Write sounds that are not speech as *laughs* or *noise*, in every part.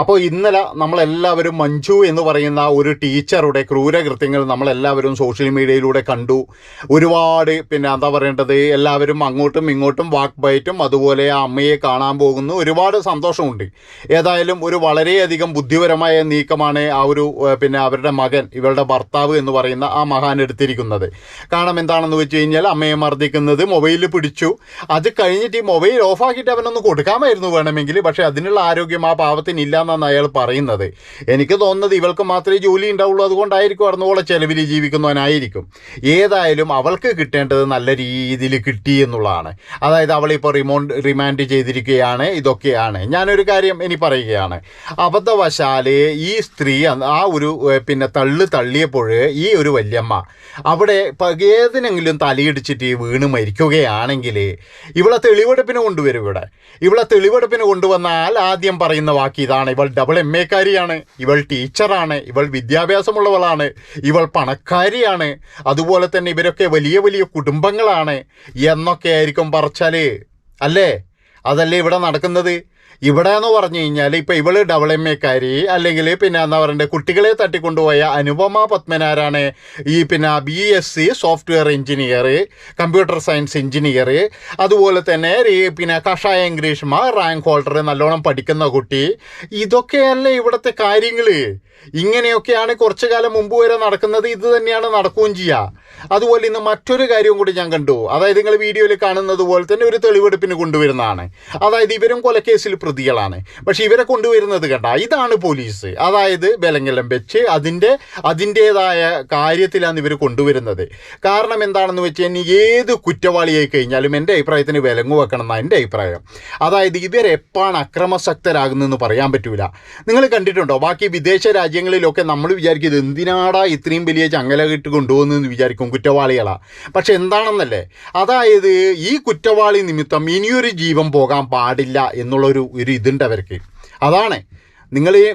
അപ്പോൾ ഇന്നലെ നമ്മളെല്ലാവരും മഞ്ജു എന്ന് പറയുന്ന ഒരു ടീച്ചറുടെ ക്രൂരകൃത്യങ്ങൾ നമ്മളെല്ലാവരും സോഷ്യൽ മീഡിയയിലൂടെ കണ്ടു. ഒരുപാട് പിന്നെ എന്താ പറയേണ്ടത്? എല്ലാവരും അങ്ങോട്ടും ഇങ്ങോട്ടും വാക്ക് ബൈറ്റും അതുപോലെ ആ അമ്മയെ കാണാൻ പോകുന്നു. ഒരുപാട് സന്തോഷമുണ്ട്. ഏതായാലും ഒരു വളരെയധികം ബുദ്ധിപരമായ നീക്കമാണ് ആ ഒരു പിന്നെ അവരുടെ മകൻ ഇവളുടെ ഭർത്താവ് എന്ന് പറയുന്ന ആ മഹാൻ എടുത്തിരിക്കുന്നത്. കാരണം എന്താണെന്ന് വെച്ച് കഴിഞ്ഞാൽ അമ്മയെ മർദ്ദിക്കുന്നത് മൊബൈലിൽ പിടിച്ചു. അത് കഴിഞ്ഞിട്ട് ഈ മൊബൈൽ ഓഫാക്കിയിട്ട് അവനൊന്ന് കൊടുക്കാമായിരുന്നു വേണമെങ്കിൽ. പക്ഷേ അതിനുള്ള ആരോഗ്യം ആ പാവത്തിന് ഇല്ല എന്നാണ് അയാൾ പറയുന്നത്. എനിക്ക് തോന്നുന്നത് ഇവൾക്ക് മാത്രമേ ജോലി ഉണ്ടാവുള്ളൂ. അതുകൊണ്ടായിരിക്കും അറുന്നോളം ചെലവിൽ ജീവിക്കുന്നവനായിരിക്കും. ഏതായാലും അവൾക്ക് കിട്ടേണ്ടത് നല്ല രീതിയിൽ കിട്ടി എന്നുള്ളതാണ്. അതായത് അവളിപ്പോൾ റിമോണ്ട് റിമാൻഡ് ചെയ്തിരിക്കുകയാണ്. ഇതൊക്കെയാണ്. ഞാനൊരു കാര്യം ഇനി പറയുകയാണ്. അബദ്ധവശാൽ ഈ സ്ത്രീ ആ ഒരു പിന്നെ തള്ളു തള്ളിയപ്പോൾ ഈ ഒരു വല്യമ്മ അവിടെ ഏതിനെങ്കിലും തലയിടിച്ചിട്ട് വീണ് മരിക്കുകയാണെങ്കിൽ ഇവളെ തെളിവെടുപ്പിന് കൊണ്ടുവരും ഇവിടെ. ഇവളെ തെളിവെടുപ്പിന് കൊണ്ടുവന്നാൽ ആദ്യം പറയുന്ന വാക്ക് ഇതാണ് ഇവൾ ഡബിൾ എം എക്കാരിയാണ് ഇവൾ ടീച്ചറാണ് ഇവൾ വിദ്യാഭ്യാസമുള്ളവളാണ്. ഇവൾ പണക്കാരിയാണ്. അതുപോലെ തന്നെ ഇവരൊക്കെ വലിയ വലിയ കുടുംബങ്ങളാണ്. എന്നൊക്കെ ആയിരിക്കും പറച്ചാൽ അല്ലേ? അതല്ലേ ഇവിടെ നടക്കുന്നത്? ഇവിടെ എന്ന് പറഞ്ഞു കഴിഞ്ഞാൽ ഇപ്പൊ ഇവൾ ഡബിൾ എം എക്കാരി അല്ലെങ്കിൽ പിന്നെ എന്താ പറയണ്ടേ കുട്ടികളെ തട്ടിക്കൊണ്ടുപോയ അനുപമ പത്മനാരാണ് ഈ പിന്നെ B S C software engineer computer science engineer അതുപോലെ തന്നെ പിന്നെ കഷായ ഗ്രീഷ്മ റാങ്ക് ഹോൾഡർ നല്ലോണം പഠിക്കുന്ന കുട്ടി. ഇതൊക്കെയല്ലേ ഇവിടുത്തെ കാര്യങ്ങൾ ഇങ്ങനെയൊക്കെയാണ് കുറച്ചു കാലം മുമ്പ് വരെ നടക്കുന്നത് ഇത് തന്നെയാണ് നടക്കുകയും ചെയ്യുക അതുപോലെ ഇന്ന് മറ്റൊരു കാര്യവും കൂടി ഞാൻ കണ്ടു. അതായത് നിങ്ങൾ വീഡിയോയിൽ കാണുന്നത് പോലെ തന്നെ ഒരു തെളിവെടുപ്പിന് കൊണ്ടുവരുന്നതാണ്. അതായത് ഇവരും കൊലക്കേസിൽ പ്രതികളാണ്. പക്ഷെ ഇവരെ കൊണ്ടുവരുന്നത് കണ്ട ഇതാണ് പോലീസ്. അതായത് ബലങ്കലം വെച്ച് അതിന്റെ അതിന്റേതായ കാര്യത്തിലാണ് ഇവർ കൊണ്ടുവരുന്നത്. കാരണം എന്താണെന്ന് വെച്ച് കഴിഞ്ഞാൽ ഏത് കുറ്റവാളിയായി കഴിഞ്ഞാലും എന്റെ അഭിപ്രായത്തിന് വിലങ്ങു വെക്കണം എന്നാണ് എന്റെ അഭിപ്രായം. അതായത് ഇവരെപ്പാണ് അക്രമശക്തരാകുന്നതെന്ന് പറയാൻ പറ്റൂല. നിങ്ങൾ കണ്ടിട്ടുണ്ടോ? ബാക്കി വിദേശ രാജ്യങ്ങളിലൊക്കെ നമ്മൾ വിചാരിക്കും എന്തിനാടാ ഇത്രയും വലിയ ചങ്ങല കിട്ട് കൊണ്ടുപോകുന്നതെന്ന് വിചാരിക്കും കുറ്റവാളികളാ. പക്ഷെ എന്താണെന്നല്ലേ? അതായത് ഈ കുറ്റവാളി നിമിത്തം ഇനിയൊരു ജീവൻ പോകാൻ പാടില്ല എന്നുള്ളൊരു ഒരു ഇതുണ്ട് അവർക്ക്. അതാണ്. നിങ്ങൾ ഈ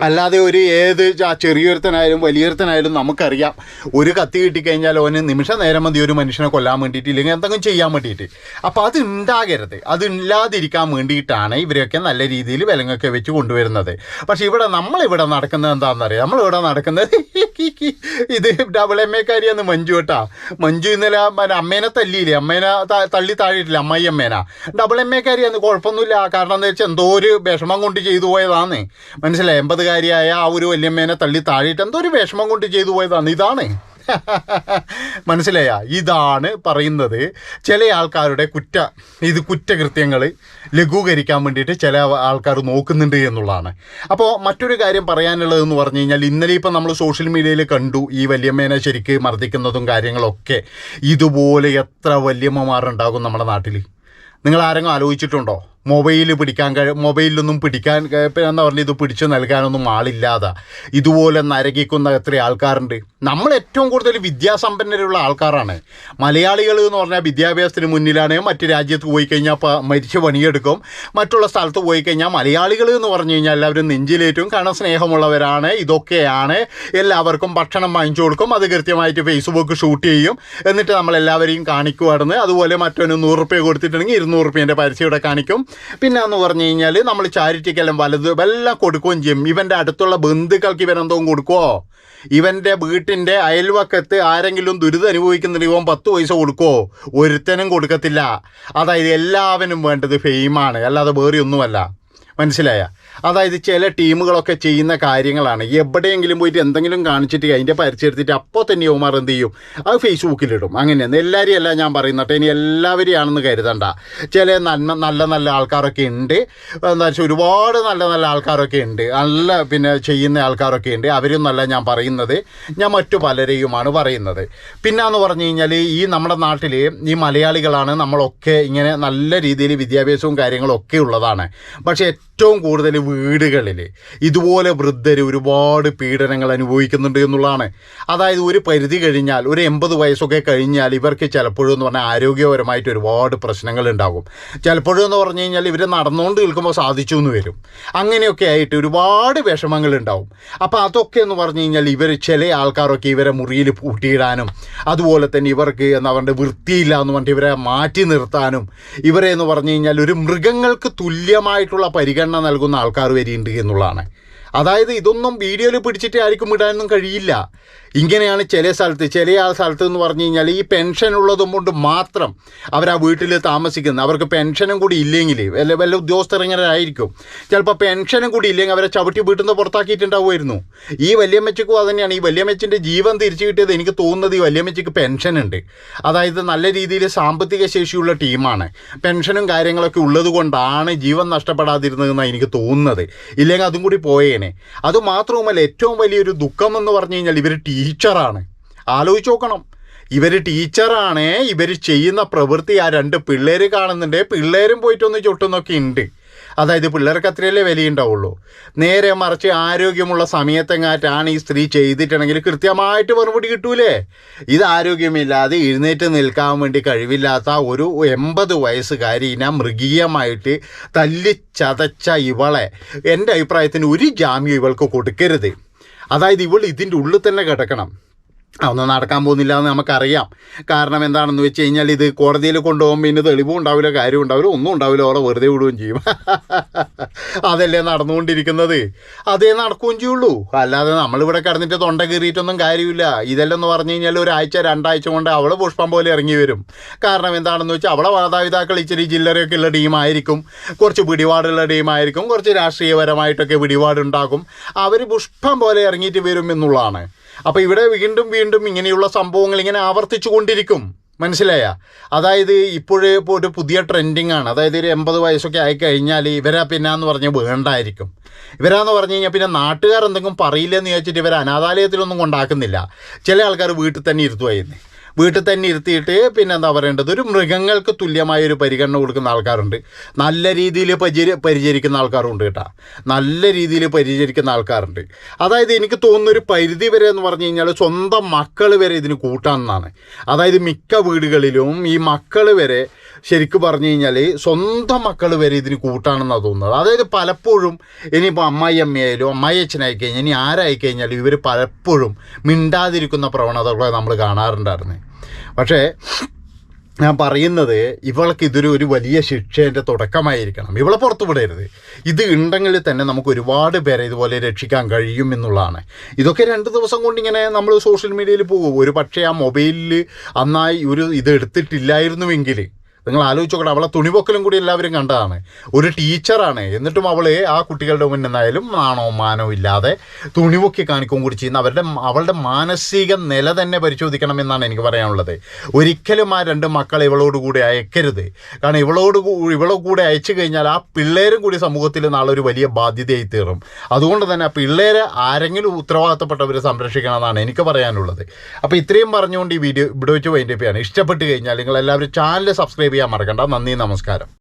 അല്ലാതെ ഒരു ഏത് ചെറിയൊരുത്തനായാലും വലിയൊരുത്തനായാലും നമുക്കറിയാം ഒരു കത്തി കിട്ടിക്കഴിഞ്ഞാൽ ഓന് നിമിഷ നേരം മതി ഒരു മനുഷ്യനെ കൊല്ലാൻ വേണ്ടിയിട്ട് ഇല്ലെങ്കിൽ എന്തെങ്കിലും ചെയ്യാൻ വേണ്ടിയിട്ട്. അപ്പോൾ അത് ഉണ്ടാകരുത്. അത് ഇല്ലാതിരിക്കാൻ വേണ്ടിയിട്ടാണ് ഇവരെയൊക്കെ നല്ല രീതിയിൽ വിലങ്ങൊക്കെ വെച്ച് കൊണ്ടുവരുന്നത്. പക്ഷേ ഇവിടെ നമ്മളിവിടെ നടക്കുന്നത് എന്താണെന്നറിയാം? നമ്മളിവിടെ നടക്കുന്നത് *laughs* ഇത് ഡബിൾ എം എക്കാരിയാന്ന് മഞ്ജു കേട്ടാ. മഞ്ജു ഇന്നലെ അമ്മേനെ തല്ലിയില്ലേ? അമ്മേനെ തള്ളി താഴെയിട്ടില്ല? അമ്മായി അമ്മേന. ഡബിൾ എം എക്കാരിയാന്ന് കുഴപ്പമൊന്നുമില്ല. കാരണം എന്താ വെച്ചാൽ എന്തോ ഒരു വിഷമം കൊണ്ട് ചെയ്തു പോയതാന്ന് മനസ്സിലായി? എൺപതുകാരിയായ ആ ഒരു വല്യമ്മേനെ തള്ളി താഴെയിട്ട് എന്തോ ഒരു വിഷമം കൊണ്ട് ചെയ്തു പോയതാണ്. ഇതാണ്. *laughs* മനസ്സിലായ? ഇതാണ് പറയുന്നത്. ചില ആൾക്കാരുടെ കുറ്റ ഇത് കുറ്റകൃത്യങ്ങൾ ലഘൂകരിക്കാൻ വേണ്ടിയിട്ട് ചില ആൾക്കാർ നോക്കുന്നുണ്ട് എന്നുള്ളതാണ്. അപ്പോൾ മറ്റൊരു കാര്യം പറയാനുള്ളതെന്ന് പറഞ്ഞു കഴിഞ്ഞാൽ ഇന്നലെ ഇപ്പം നമ്മൾ സോഷ്യൽ മീഡിയയിൽ കണ്ടു ഈ വല്യമ്മേനെ ശരിക്ക് മർദ്ദിക്കുന്നതും കാര്യങ്ങളൊക്കെ ഇതുപോലെ എത്ര വല്യമ്മമാരുണ്ടാകും നമ്മുടെ നാട്ടിൽ. നിങ്ങൾ ആരെങ്കിലും ആലോചിച്ചിട്ടുണ്ടോ? മൊബൈൽ പിടിക്കാൻ കഴി മൊബൈലിലൊന്നും പിടിക്കാൻ എന്താ പറഞ്ഞാൽ ഇത് പിടിച്ചു നൽകാനൊന്നും ആളില്ലാതെ. ഇതുപോലെ നരകിക്കുന്ന എത്ര ആൾക്കാരുണ്ട്. നമ്മൾ ഏറ്റവും കൂടുതൽ വിദ്യാസമ്പന്നരുള്ള ആൾക്കാരാണ്. മലയാളികൾ എന്ന് പറഞ്ഞാൽ വിദ്യാഭ്യാസത്തിന് മുന്നിലാണ്. മറ്റ് രാജ്യത്ത് പോയി കഴിഞ്ഞാൽ മരിച്ച് പണിയെടുക്കും. മറ്റുള്ള സ്ഥലത്ത് പോയി കഴിഞ്ഞാൽ മലയാളികൾ എന്ന് പറഞ്ഞു കഴിഞ്ഞാൽ എല്ലാവരും നെഞ്ചിലേറ്റവും കാരണം സ്നേഹമുള്ളവരാണ് ഇതൊക്കെയാണ്. എല്ലാവർക്കും ഭക്ഷണം വാങ്ങിച്ചു കൊടുക്കും. അത് കൃത്യമായിട്ട് ഫേസ്ബുക്ക് ഷൂട്ട് ചെയ്യും. എന്നിട്ട് നമ്മളെല്ലാവരെയും കാണിക്കുമായിരുന്നു അതുപോലെ മറ്റൊന്ന് നൂറ് റുപ്യ കൊടുത്തിട്ടുണ്ടെങ്കിൽ ഇരുന്നൂറ് റുപ്യേന്റെ പരസ്യം ഇവിടെ കാണിക്കും. പിന്നെ എന്ന് പറഞ്ഞു കഴിഞ്ഞാൽ നമ്മൾ ചാരിറ്റിക്കെല്ലാം വലുത് എല്ലാം കൊടുക്കുകയും ചെയ്യും. ഇവന്റെ അടുത്തുള്ള ബന്ധുക്കൾക്ക് ഇവനെന്തോ കൊടുക്കുമോ ഇവന്റെ വീട്ടിന്റെ അയൽവക്കത്ത് ആരെങ്കിലും ദുരിതം അനുഭവിക്കുന്നുണ്ട് ഇവൻ പത്ത് പൈസ കൊടുക്കുമോ ഒരുത്തനും കൊടുക്കത്തില്ല. അതായത് എല്ലാവനും വേണ്ടത് ഫെയിമാണ് അല്ലാതെ വേറെ ഒന്നുമല്ല. മനസ്സിലായ? അതായത് ചില ടീമുകളൊക്കെ ചെയ്യുന്ന കാര്യങ്ങളാണ്. എവിടെയെങ്കിലും പോയിട്ട് എന്തെങ്കിലും കാണിച്ചിട്ട് അതിന്റെ പരിചയത്തിട്ട് അപ്പോൾ തന്നെ യുവമാർ എന്ത് ചെയ്യും? അത് ഫേസ്ബുക്കിലിടും. അങ്ങനെയാണ്. എല്ലാവരെയും അല്ല ഞാൻ പറയുന്നത് ഇനി എല്ലാവരെയും ആണെന്ന് കരുതണ്ട. ചില നന്മ നല്ല നല്ല ആൾക്കാരൊക്കെ ഉണ്ട്. എന്താ വെച്ചാൽ ഒരുപാട് നല്ല നല്ല ആൾക്കാരൊക്കെ ഉണ്ട്. നല്ല പിന്നെ ചെയ്യുന്ന ആൾക്കാരൊക്കെ ഉണ്ട്. അവരൊന്നല്ല ഞാൻ പറയുന്നത് ഞാൻ മറ്റു പലരെയുമാണ് പറയുന്നത്. പിന്നെന്ന് പറഞ്ഞു കഴിഞ്ഞാൽ ഈ നമ്മുടെ നാട്ടിൽ ഈ മലയാളികളാണ് നമ്മളൊക്കെ ഇങ്ങനെ നല്ല രീതിയിൽ വിദ്യാഭ്യാസവും കാര്യങ്ങളും ഒക്കെ ഉള്ളതാണ്. പക്ഷേ ഏറ്റവും കൂടുതൽ വീടുകളിൽ ഇതുപോലെ വൃദ്ധർ ഒരുപാട് പീഡനങ്ങൾ അനുഭവിക്കുന്നുണ്ട് എന്നുള്ളതാണ്. അതായത് ഒരു പരിധി കഴിഞ്ഞാൽ ഒരു എൺപത് വയസ്സൊക്കെ കഴിഞ്ഞാൽ ഇവർക്ക് ചിലപ്പോഴും എന്ന് പറഞ്ഞാൽ ആരോഗ്യപരമായിട്ട് ഒരുപാട് പ്രശ്നങ്ങൾ ഉണ്ടാകും. ചിലപ്പോഴും എന്ന് പറഞ്ഞു കഴിഞ്ഞാൽ ഇവർ നടന്നുകൊണ്ട് നിൽക്കുമ്പോൾ സാധിച്ചു എന്ന് വരും. അങ്ങനെയൊക്കെ ആയിട്ട് ഒരുപാട് വിഷമങ്ങൾ ഉണ്ടാകും അപ്പോൾ അതൊക്കെ എന്ന് പറഞ്ഞു കഴിഞ്ഞാൽ ഇവർ ചില ആൾക്കാരൊക്കെ ഇവരെ മുറിയിൽ പൂട്ടിയിടാനും അതുപോലെ തന്നെ ഇവർക്ക് എന്താ പറയുക വൃത്തിയില്ല എന്ന് പറഞ്ഞിട്ട് ഇവരെ മാറ്റി നിർത്താനും ഇവരെ എന്ന് പറഞ്ഞു കഴിഞ്ഞാൽ ഒരു മൃഗങ്ങൾക്ക് തുല്യമായിട്ടുള്ള പരിഗണന പരിഗണന നൽകുന്ന ആൾക്കാർ വരെയുണ്ട് എന്നുള്ളതാണ്. അതായത് ഇതൊന്നും വീഡിയോയിൽ പിടിച്ചിട്ട് ആർക്കും ഇടാനൊന്നും കഴിയില്ല. ഇങ്ങനെയാണ് ചില സ്ഥലത്ത് ചില ആ സ്ഥലത്ത് എന്ന് പറഞ്ഞു കഴിഞ്ഞാൽ ഈ പെൻഷൻ ഉള്ളതും കൊണ്ട് മാത്രം അവർ ആ വീട്ടിൽ താമസിക്കുന്നത്. അവർക്ക് പെൻഷനും കൂടി ഇല്ലെങ്കിൽ വല്ല വല്ല ഉദ്യോഗസ്ഥർ ഇങ്ങനെ ആയിരിക്കും ചിലപ്പോൾ പെൻഷനും കൂടി ഇല്ലെങ്കിൽ അവരെ ചവിട്ടി വീട്ടിൽ നിന്ന് പുറത്താക്കിയിട്ടുണ്ടാവുമായിരുന്നു. ഈ വല്യമ്മച്ചക്കും അത് തന്നെയാണ്. ഈ വല്യമ്മച്ചിന്റെ ജീവൻ തിരിച്ചു കിട്ടിയത് എനിക്ക് തോന്നുന്നത് ഈ വല്യമ്മച്ചക്ക് പെൻഷൻ ഉണ്ട്. അതായത് നല്ല രീതിയിൽ സാമ്പത്തിക ശേഷിയുള്ള ടീമാണ്. പെൻഷനും കാര്യങ്ങളൊക്കെ ഉള്ളത് കൊണ്ടാണ് ജീവൻ നഷ്ടപ്പെടാതിരുന്നതെന്നാണ് എനിക്ക് തോന്നുന്നത്. ഇല്ലെങ്കിൽ അതും കൂടി പോയേനെ. അതുമാത്രവുമല്ല ഏറ്റവും വലിയൊരു ദുഃഖം എന്ന് പറഞ്ഞു കഴിഞ്ഞാൽ ഇവർ ടീച്ചറാണ്. ആലോചിച്ച് നോക്കണം. ഇവർ ടീച്ചറാണ് ഇവർ ചെയ്യുന്ന പ്രവൃത്തി ആ രണ്ട് പിള്ളേർ കാണുന്നുണ്ട്. പിള്ളേരും പോയിട്ടൊന്ന് ചുട്ടുന്നൊക്കെ ഉണ്ട് അതായത് പിള്ളേർക്ക് അത്രയല്ലേ വിലയുണ്ടാവുള്ളൂ നേരെ മറിച്ച് ആരോഗ്യമുള്ള സമയത്തെങ്ങാറ്റാണ് ഈ സ്ത്രീ ചെയ്തിട്ടുണ്ടെങ്കിൽ കൃത്യമായിട്ട് മറുപടി കിട്ടൂലേ? ഇത് ആരോഗ്യമില്ലാതെ എഴുന്നേറ്റ് നിൽക്കാൻ വേണ്ടി കഴിവില്ലാത്ത ഒരു എൺപത് വയസ്സുകാരി ഇനം മൃഗീയമായിട്ട് തല്ലിച്ചതച്ച ഇവളെ. എന്റെ അഭിപ്രായത്തിന് ഒരു ജാമ്യം ഇവൾക്ക് കൊടുക്കരുത്. അതായത് ഇവൾ ഇതിന്റെ ഉള്ളിൽ തന്നെ കിടക്കണം. അതൊന്നും നടക്കാൻ പോകുന്നില്ല എന്ന് നമുക്കറിയാം. കാരണം എന്താണെന്ന് വെച്ച് കഴിഞ്ഞാൽ ഇത് കോടതിയിൽ കൊണ്ടുപോകുമ്പോൾ പിന്നെ തെളിവും ഉണ്ടാവില്ല കാര്യം ഉണ്ടാവില്ല ഒന്നും ഉണ്ടാവില്ല ഓരോ വെറുതെ വിടുകയും ചെയ്യും. *laughs* അതല്ലേ നടന്നുകൊണ്ടിരിക്കുന്നത്. അതേ നടക്കുകയും ചെയ്യുള്ളൂ. അല്ലാതെ നമ്മളിവിടെ കിടന്നിട്ട് തൊണ്ട കീറിയിട്ടൊന്നും കാര്യമില്ല. ഇതെല്ലാം പറഞ്ഞു കഴിഞ്ഞാൽ ഒരാഴ്ച രണ്ടാഴ്ച കൊണ്ട് അവളെ പുഷ്പം പോലെ ഇറങ്ങി വരും. കാരണം എന്താണെന്ന് വെച്ചാൽ അവളെ മാതാപിതാക്കൾ ഇച്ചിരി ജില്ലറയൊക്കെ ഉള്ള ടീമായിരിക്കും. കുറച്ച് പിടിപാടുള്ള ടീമായിരിക്കും. കുറച്ച് രാഷ്ട്രീയപരമായിട്ടൊക്കെ പിടിപാടുണ്ടാക്കും. അവർ പുഷ്പം പോലെ ഇറങ്ങിയിട്ട് വരും എന്നുള്ളതാണ്. അപ്പോൾ ഇവിടെ വീണ്ടും വീണ്ടും ഇങ്ങനെയുള്ള സംഭവങ്ങൾ ഇങ്ങനെ ആവർത്തിച്ചു കൊണ്ടിരിക്കും. മനസ്സിലായ? അതായത് ഇപ്പോഴേ ഇപ്പോൾ ഒരു പുതിയ ട്രെൻഡിങ് ആണ്. അതായത് ഒരു എൺപത് വയസ്സൊക്കെ ആയിക്കഴിഞ്ഞാൽ ഇവരാ പിന്നെ എന്ന് പറഞ്ഞാൽ വേണ്ടായിരിക്കും. ഇവരാന്ന് പറഞ്ഞു കഴിഞ്ഞാൽ പിന്നെ നാട്ടുകാർ എന്തെങ്കിലും പറയില്ലെന്ന് ചോദിച്ചിട്ട് ഇവർ അനാഥാലയത്തിലൊന്നും കൊണ്ടാക്കുന്നില്ല. ചില ആൾക്കാർ വീട്ടിൽ തന്നെ ഇരുത്തുമായിരുന്നു വീട്ടിൽ തന്നെ ഇരുത്തിയിട്ട് പിന്നെ എന്താ പറയേണ്ടത്? ഒരു മൃഗങ്ങൾക്ക് തുല്യമായ ഒരു പരിഗണന കൊടുക്കുന്ന ആൾക്കാരുണ്ട്. നല്ല രീതിയിൽ പരിചരി പരിചരിക്കുന്ന ആൾക്കാരുണ്ട് കേട്ടോ. നല്ല രീതിയിൽ പരിചരിക്കുന്ന ആൾക്കാരുണ്ട്. അതായത് എനിക്ക് തോന്നുന്ന ഒരു പരിധി വരെ എന്ന് പറഞ്ഞു കഴിഞ്ഞാൽ സ്വന്തം മക്കൾ വരെ ഇതിന് കൂട്ടാമെന്നാണ് അതായത് മിക്ക വീടുകളിലും ഈ മക്കൾ വരെ ശരിക്കും പറഞ്ഞു കഴിഞ്ഞാൽ സ്വന്തം മക്കൾ വരെ ഇതിന് കൂട്ടാണെന്നാണ് തോന്നുന്നത്. അതായത് പലപ്പോഴും ഇനിയിപ്പോൾ അമ്മായി അമ്മയായാലും അമ്മായി അച്ഛനായി കഴിഞ്ഞാൽ ഇനി ആരായി കഴിഞ്ഞാലും ഇവർ പലപ്പോഴും മിണ്ടാതിരിക്കുന്ന പ്രവണതകളെ നമ്മൾ കാണാറുണ്ടായിരുന്നു. പക്ഷേ ഞാൻ പറയുന്നത് ഇവൾക്ക് ഇതൊരു ഒരു വലിയ ശിക്ഷേന്റെ തുടക്കമായിരിക്കണം. ഇവളെ പുറത്തു വിടരുത്. ഇത് ഉണ്ടെങ്കിൽ തന്നെ നമുക്ക് ഒരുപാട് പേരെ ഇതുപോലെ രക്ഷിക്കാൻ കഴിയും എന്നുള്ളതാണ്. ഇതൊക്കെ രണ്ട് ദിവസം കൊണ്ട് ഇങ്ങനെ നമ്മൾ സോഷ്യൽ മീഡിയയിൽ പോകും. ഒരു പക്ഷേ ആ മൊബൈലിൽ അന്നായി ഒരു ഇത് എടുത്തിട്ടില്ലായിരുന്നുവെങ്കിൽ നിങ്ങൾ ആലോചിച്ച് നോക്കണം അവളെ തുണിപൊക്കലും കൂടി എല്ലാവരും കണ്ടതാണ്. ഒരു ടീച്ചറാണ്. എന്നിട്ടും അവൾ ആ കുട്ടികളുടെ മുന്നിൽ നിന്നായാലും നാണോ മാനോ ഇല്ലാതെ തുണിപൊക്കി കാണിക്കുകയും കൂടി ചെയ്യുന്ന അവരുടെ അവളുടെ മാനസിക നില തന്നെ പരിശോധിക്കണം എന്നാണ് എനിക്ക് പറയാനുള്ളത്. ഒരിക്കലും ആ രണ്ട് മക്കൾ ഇവളോട് കൂടി അയക്കരുത്. കാരണം ഇവളോട് ഇവളെ കൂടെ അയച്ചു കഴിഞ്ഞാൽ ആ പിള്ളേരും കൂടി സമൂഹത്തിൽ നാളെ ഒരു വലിയ ബാധ്യതയായി തീറും. അതുകൊണ്ട് തന്നെ ആ പിള്ളേരെ ആരെങ്കിലും ഉത്തരവാദിത്തപ്പെട്ടവരെ സംരക്ഷിക്കണം എന്നാണ് എനിക്ക് പറയാനുള്ളത്. അപ്പോൾ ഇത്രയും പറഞ്ഞുകൊണ്ട് ഈ വീഡിയോ ഇവിടെ വെച്ച് വൈൻഡപ്പ് ചെയ്യാണ്. ഇഷ്ടപ്പെട്ട് കഴിഞ്ഞാൽ നിങ്ങൾ എല്ലാവരും ചാനൽ ചെയ്യാൻ മറക്കണ്ട. നന്ദി നമസ്കാരം.